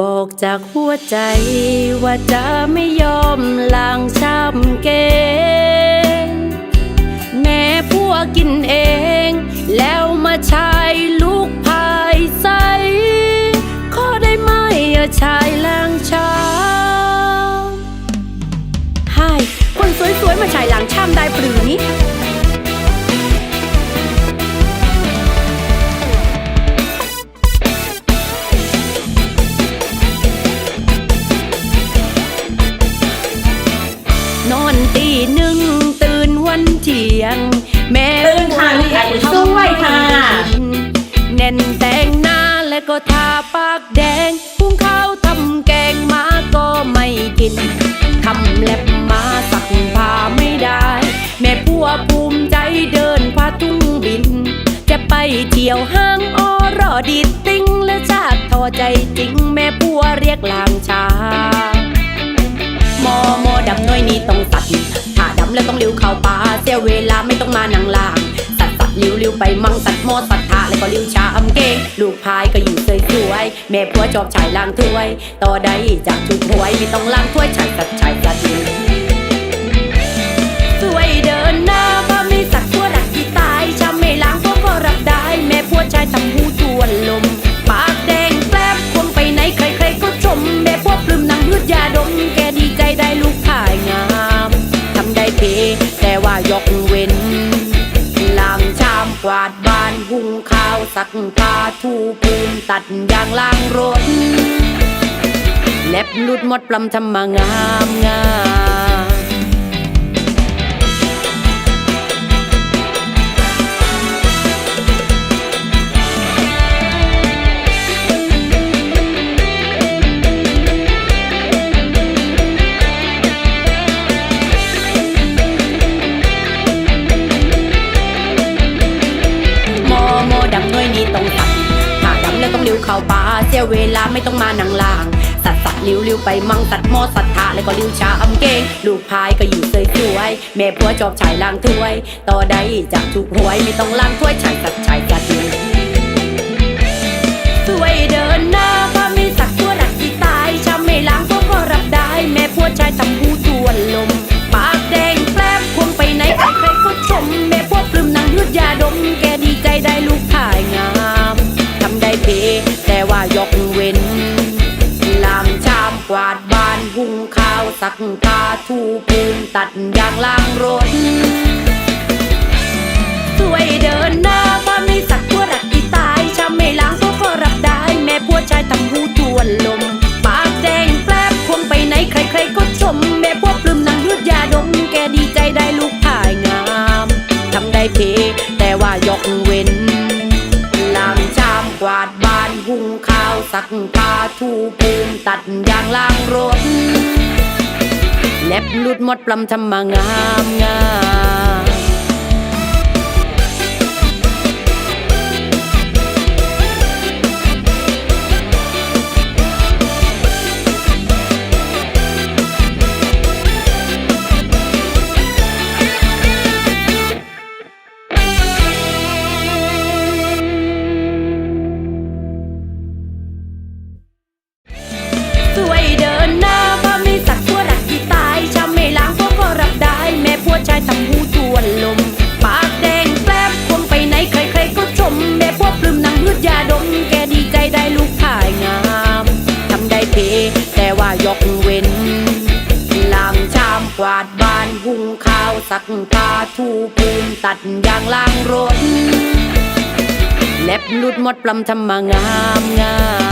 บอกจากหัวใจว่าจะไม่ยอมล้างช้ำเกงแม่พัวกินเอง แล้วมาชายลูกพายใสขอได้ไหมอะชายล้างช้ำให้คนสวยๆมาชายล้างช้ำได้ปรือนี้ นอนตีหนึ่งตื่นวันเที่ยง แม่ตื่นค่ะนี่ค่ะคุณสวยค่ะแน่นแต่งหน้าและก็ทาปากแดงพุงข้าวทำแกงมาก็ไม่กินทำเล็บมาสักผ้าไม่ได้ แม่พัวภูมิใจเดินพาทุ่งบิน จะไปเที่ยวห้างออรอดีดติ้งและจากทอใจจริง แม่พัวเรียกลางชามอม อยนี่ต้องตัดถ้าดำแล้วต้องเลี้ยวเข้าป่าเสียเวลาไม่ต้องมานั่งล่างสัดสัดเลี้ยวเลี้ยวไปมั่งสัดมอสัดทาแล้วก็เลี้ยวชาอำเก่งลูกพายก็อยู่สวยสวยๆแม่ผัวจอบชายล้างถ้วย ต่อได้จากจุกหวยไม่ต้องล้างถ้วยชายสัดชายสัดดีสวยเดินหน้าพาไม่สักตัวรักที่ตายช้ำไม่ล้างพวกก็รับได้ แม่ผัวชายทำหูทวนลม สักผ้าทูปูนตัดยางล่างรถ เล็บลุดหมดปลำทำมางามงาม สียเวลาไม่ต้องมานั่งล่าง สัดสัดเลี้วลี้วไปมั่งสัดมอสัดทาแล้วก็ลี้วชาอำเกงลูกพายก็อยู่สวยสวยๆแม่ผัวจอบชายล้างถ้วย ต่อได้จากถูกหวยไม่ต้องล้างถ้วยชายสัดชายสัดดีสวยเดินหน้าพาไม่สักตัวรักที่ตายช้ำไม่ล้างพวกก็รับได้ แม่ผัวชายทำหูทวนลมปากแดงแป๊บควงไปไหนใครก็ชมแม่พวกปลื้มนางยุดยาดมแก สักผ้าทูปูนตัดยางล้างรถสวยเดินหน้าพาไม่สักตัวรักที่ตายช้ำไม่ล้างก็ก็รับได้ แม่ผัวชายทำหูทวนลม ปากแดงแป๊บควงไปไหนใครๆก็ชม แม่พวปลื้มนางยุดยาดม แกดีใจได้ลูกถ่ายงามทำได้เพ แต่ว่ายกเว้นล้างชามกวาดบ้านหุงข้าวซักผ้าทูปูนตัดยางล้างรถ เล็บหลุดหมดปลำทำมางามงาม เพแต่ว่ายกเว้นล้างชามกวาดบ้านหุงข้าวสักผ้าทูปูนตัดยางล้างรถเล็บลุดหมดปลำทำมางามงาม